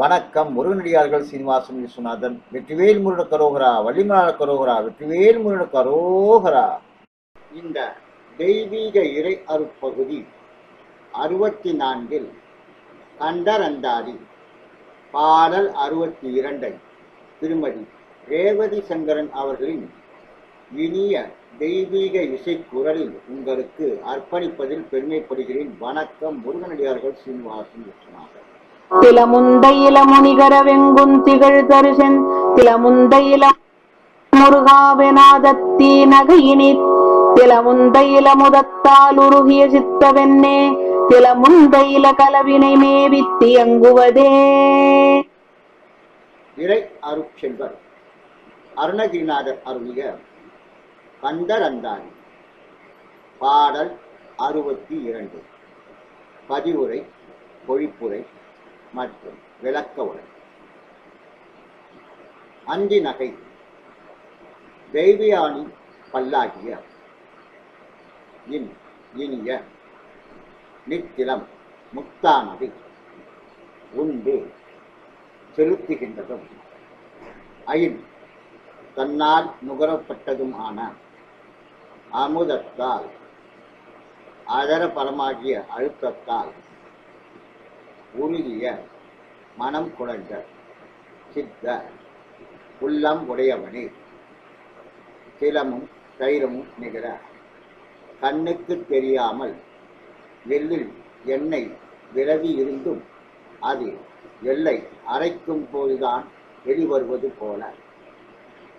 வணக்கம். முருகனடியார்கள் சீனிவாசன் விஸ்வநாதன் வெற்றிவேல் முருகன கரோகரா வள்ளிமலான கரோகரா வெற்றிவேல் முருகன கரோகரா. இந்த தெய்வீக இறை அருப்பகுதி அறுபத்தி நான்கில் கண்டரந்தாதி பாடல் அறுபத்தி இரண்டை திருமதி ரேவதி சங்கரன் அவர்களின் இனிய தெய்வீக இசைக்குரலில் உங்களுக்கு அர்ப்பணிப்பதில் பெருமைப்படுகிறேன். வணக்கம். முருகனடியார்கள் சீனிவாசன் விஸ்வநாதன். திலமுந்தையில முனிகர வெங்குன் திகழ் தருசன் திலமுந்தையில முருகாவெனாதத்தீ நகையினி திலமுந்தையில முதத்தால் உருகிய சித்தவென்னே திலமுந்தையில கலவினை மேவித்தி அங்குவதே இறை அருட்செல்வர் அருணகிரிநாதர் அருளிய கந்தரந்தாரி பாடல் அறுபத்தி இரண்டு பதிவுரை பொழிப்புரை மற்றும் விளக்க உரை. அந்தி நகை தெய்வியானி பல்லாகிய இன் இனிய நித்திலம் முத்தானது உண்டு செலுத்துகின்றதும் அயின் தன்னால் நுகரப்பட்டதுமான அமுதத்தால் அதர பரமாகிய அழுத்தத்தால் உருகிய மனம் குழந்த சித்த உள்ளம் உடையவனே. சிலமும் தைரமும் நிகர கண்ணுக்கு தெரியாமல் வெள்ளில் எண்ணெய் விரவி இருந்தும் அது எல்லை அரைக்கும் போதுதான் வெளிவருவது போல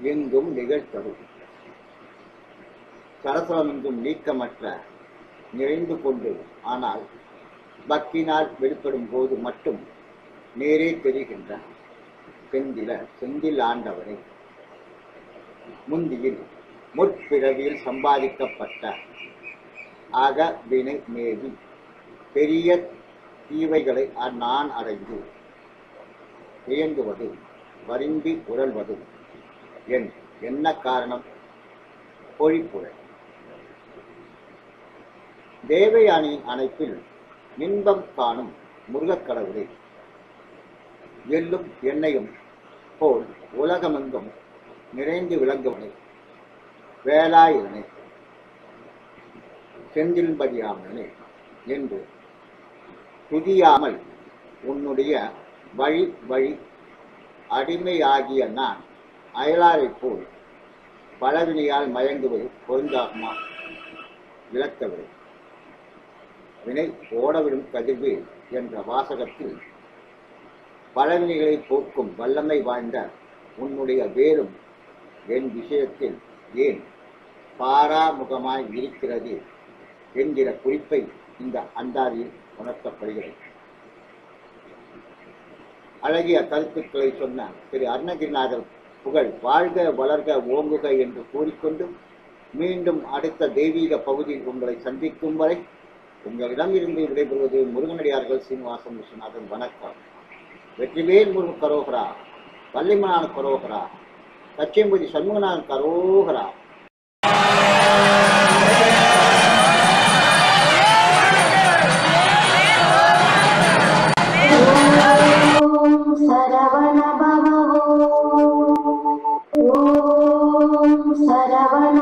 எங்கும் நிகழ்த்தரும் சரசரமெங்கும் நீக்கமற்ற நிறைந்து கொண்டு ஆனால் பக்தினால் வெளிப்படும் போது மட்டும் நேரே தெரிகின்ற செந்தில செந்தில் ஆண்டவரை முந்தியில் முற்பிறவியில் சம்பாதிக்கப்பட்ட அக வினை மேவி பெரிய தீவைகளை நான் அடைந்து இயங்குவது வருந்தி உழல்வது என் என்ன காரணம்? பொழிப்புரை. தேவயானியின் அணைப்பில் இன்பம் காணும் முருகக் கடவுளே. எள்ளும் எண்ணெயும் போல் உலகமெங்கும் நிறைந்து விளங்குவனே. வேலாயுதனே செந்தில்பதியாமனே என்று துதியாமல் உன்னுடைய வழி வழி அடிமையாகிய நான் அயலாரைப் போல் பலவினையால் மயங்குவது பொருந்தாகுமா? விளக்கவில்லை. வினை ஓடவிடும் கதிர்வு என்ற வாசகத்தில் பழவினைகளை போக்கும் வல்லமை வாய்ந்த உன்னுடைய வேரும் என் விஷயத்தில் ஏன் பாராமுகமாய் இருக்கிறது என்கிற குறிப்பை இந்த அந்தாதியில் உணர்த்தப்படுகிறது. அழகிய கருத்துக்களை சொன்ன திரு அருணகிரிநாதர் புகழ் வாழ்க வளர்க ஓங்குக என்று கூறிக்கொண்டு மீண்டும் அடுத்த தெய்வீக பகுதியில் உங்களை சந்திக்கும் வரை உங்களிடமிருந்து விடைபெறுவது முருகனடியார்கள் சீனிவாசன் விஸ்வநாதன். வணக்கம். வெற்றிவேல் முருகன் கரோகரா வள்ளிமனான கரோகரா கச்சியம்பதி சண்முகநாதன் கரோகரா. ஓம் சரவண பவோ ஓம் சரவண